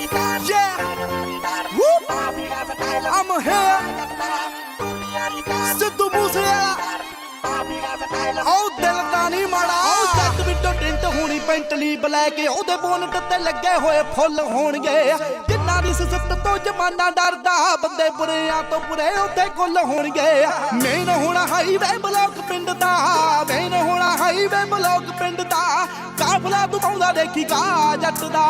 Yeah. Whoop. I'm here. Sidhu Moose ਆਉ ਦਿਲ ਦਾ ਨਹੀਂ ਮਾੜਾ ਆਉ ਜੱਟ ਵਿੱਚੋਂ ਟਿੰਟ ਹੋਣੀ ਪੈਂਟਲੀ ਬਲੈਕ ਉਹਦੇ ਬੋਨਟ ਤੇ ਲੱਗੇ ਹੋਏ ਫੁੱਲ ਹੋਣਗੇ ਜਿੰਨਾ ਦੀ ਸਿਫਤ ਤੋਂ ਜਮਾਨਾ ਡਰਦਾ ਬੰਦੇ ਬੁਰਿਆਂ ਤੋਂ ਬੁਰੇ ਉੱਥੇ ਕੁੱਲ ਹੋਣਗੇ ਮੇਨ ਹੋਣਾ ਹਾਈਵੇ ਬਲੌਕ ਪਿੰਡ ਦਾ ਮੇਨ ਹੋਣਾ ਹਾਈਵੇ ਬਲੌਕ ਪਿੰਡ ਦਾ ਕਾਫਲਾ ਬੁਕਾਉਂਦਾ ਦੇਖੀ ਕਾ ਜੱਟ ਦਾ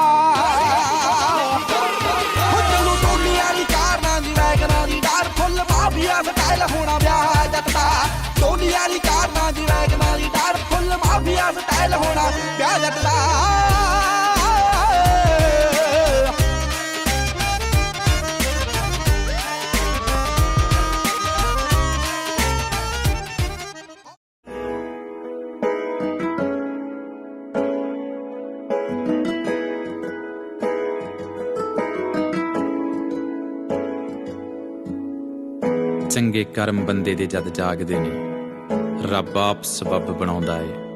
ਮਾਫੀਆ ਹੋਣਾ ਵਿਆਹ ਜੱਟ ਚੰਗੇ ਕਰਮ ਬੰਦੇ ਦੇ ਜਦ ਜਾਗਦੇ ਨੇ, ਰੱਬ ਆਪ ਸਬਬ ਬਣਾਉਂਦਾ ਏ।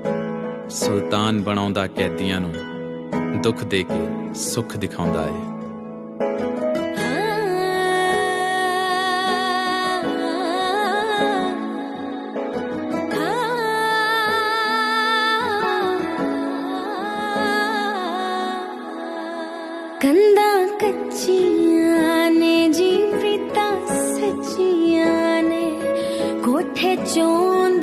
ਸੁਲਤਾਨ ਬਣਾਉਂਦਾ ਕੈਦੀਆਂ ਨੂੰ ਦੁੱਖ ਦੇ ਕੇ ਸੁੱਖ ਦਿਖਾਉਂਦਾ ਏ। ਕੰਦਾ ਕੱਚੀਆਂ ਨੇ ਜੀ ਪ੍ਰੀਤਾ ਸੱਚੀਆਂ ਨੇ, ਕੋਠੇ ਚੋਂਦੇ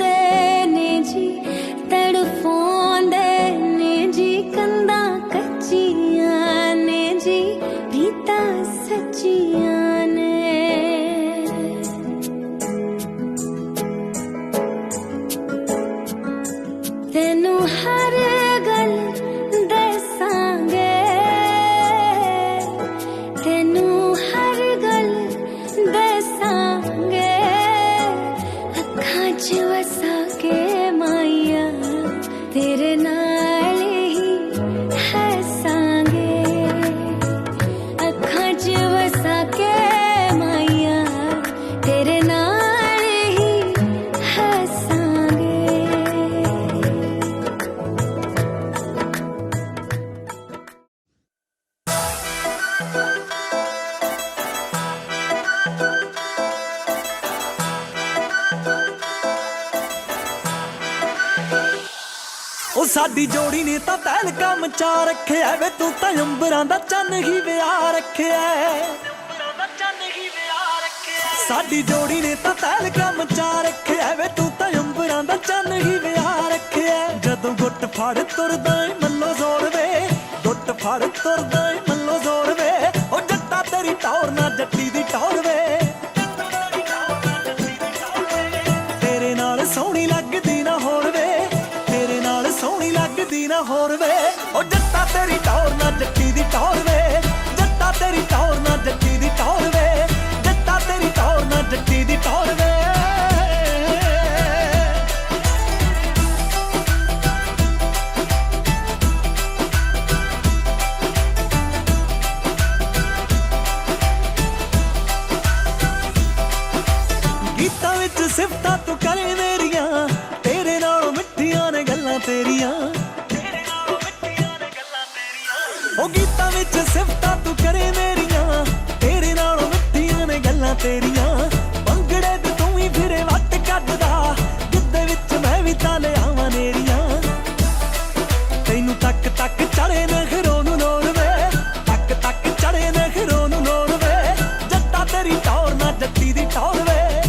ਉਹ ਸਾਡੀ ਜੋੜੀ ਨੇ ਤਾਂ ਤੈਲ ਕੰਮ ਚਾ ਰੱਖਿਆ ਵੇ ਤੂੰ ਤਾਂ ਅੰਬਰਾਂ ਦਾ ਚੰਨ ਹੀ ਵਿਆਹ ਰੱਖਿਆ ਸਾਡੀ ਜੋੜੀ ਨੇ ਤਾਂ ਤੈਲ ਕੰਮ ਚਾ ਰੱਖਿਆ ਵੇ ਤੂੰ ਤਾਂ ਅੰਬਰਾਂ ਦਾ ਚੰਨ ਹੀ ਵਿਆਹ ਰੱਖਿਆ ਜਦੋਂ ਗੁੱਟ ਫੜ ਤੁਰਦਾ ਹੋਰ ਵੇ। ਉਹ ਜੱਟਾ ਤੇਰੀ ਟੌਰ ਨਾ ਜੱਟੀ ਦੀ ਟੌਰ ਉਹ ਗੀਤਾਂ ਵਿੱਚ ਸਿਫਤਾਂ ਤੂੰ ਕਰੇ ਮੇਰੀਆਂ। ਤੇਰੇ ਨਾਲੋਂ ਮਿੱਠੀਆਂ ਨੇ ਗੱਲਾਂ ਤੇਰੀਆਂ। ਪੰਗੜੇ ਤੇ ਤੂੰ ਹੀ ਫਿਰੇ ਵੱਟ ਕੱਢਦਾ। ਗਿੱਧੇ ਵਿੱਚ ਮੈਂ ਵੀ ਤਾਂ ਲਿਆਵਾਂ ਨੇਰੀਆਂ। ਤੈਨੂੰ ਤੱਕ ਤੱਕ ਚੜੇ ਨਖਰੋਂ ਨੂੰ ਨੋਰ ਵੇ। ਤੱਕ ਤੱਕ ਚੜੇ ਨਖਰੋਂ ਨੂੰ ਨੋਰ ਵੇ। ਜੱਟਾ ਤੇਰੀ ਟੌਰ ਨਾ ਜੱਟੀ ਦੀ ਟੌਰ ਵੇ।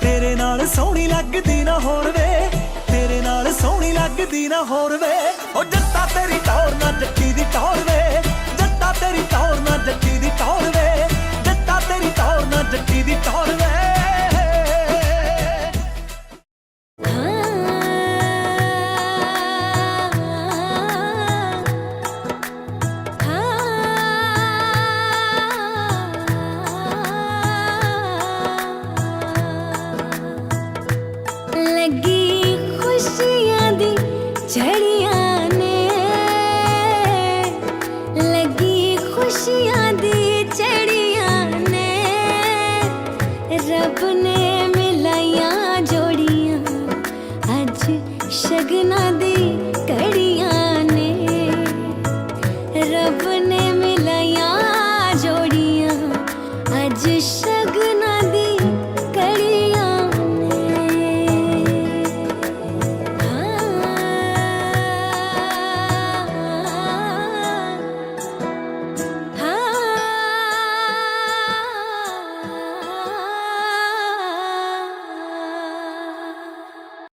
ਤੇਰੇ ਨਾਲ ਸੋਹਣੀ ਲੱਗਦੀ ਨਾ ਹੋਰ ਵੇ। ਸੋਹਣੀ ਲੱਗਦੀ ਨਾ ਹੋਰ ਵੇ। ਉਹ ਜੱਟਾ ਤੇਰੀ ਟੌਰ ਨਾ ਜੱਟੀ 继续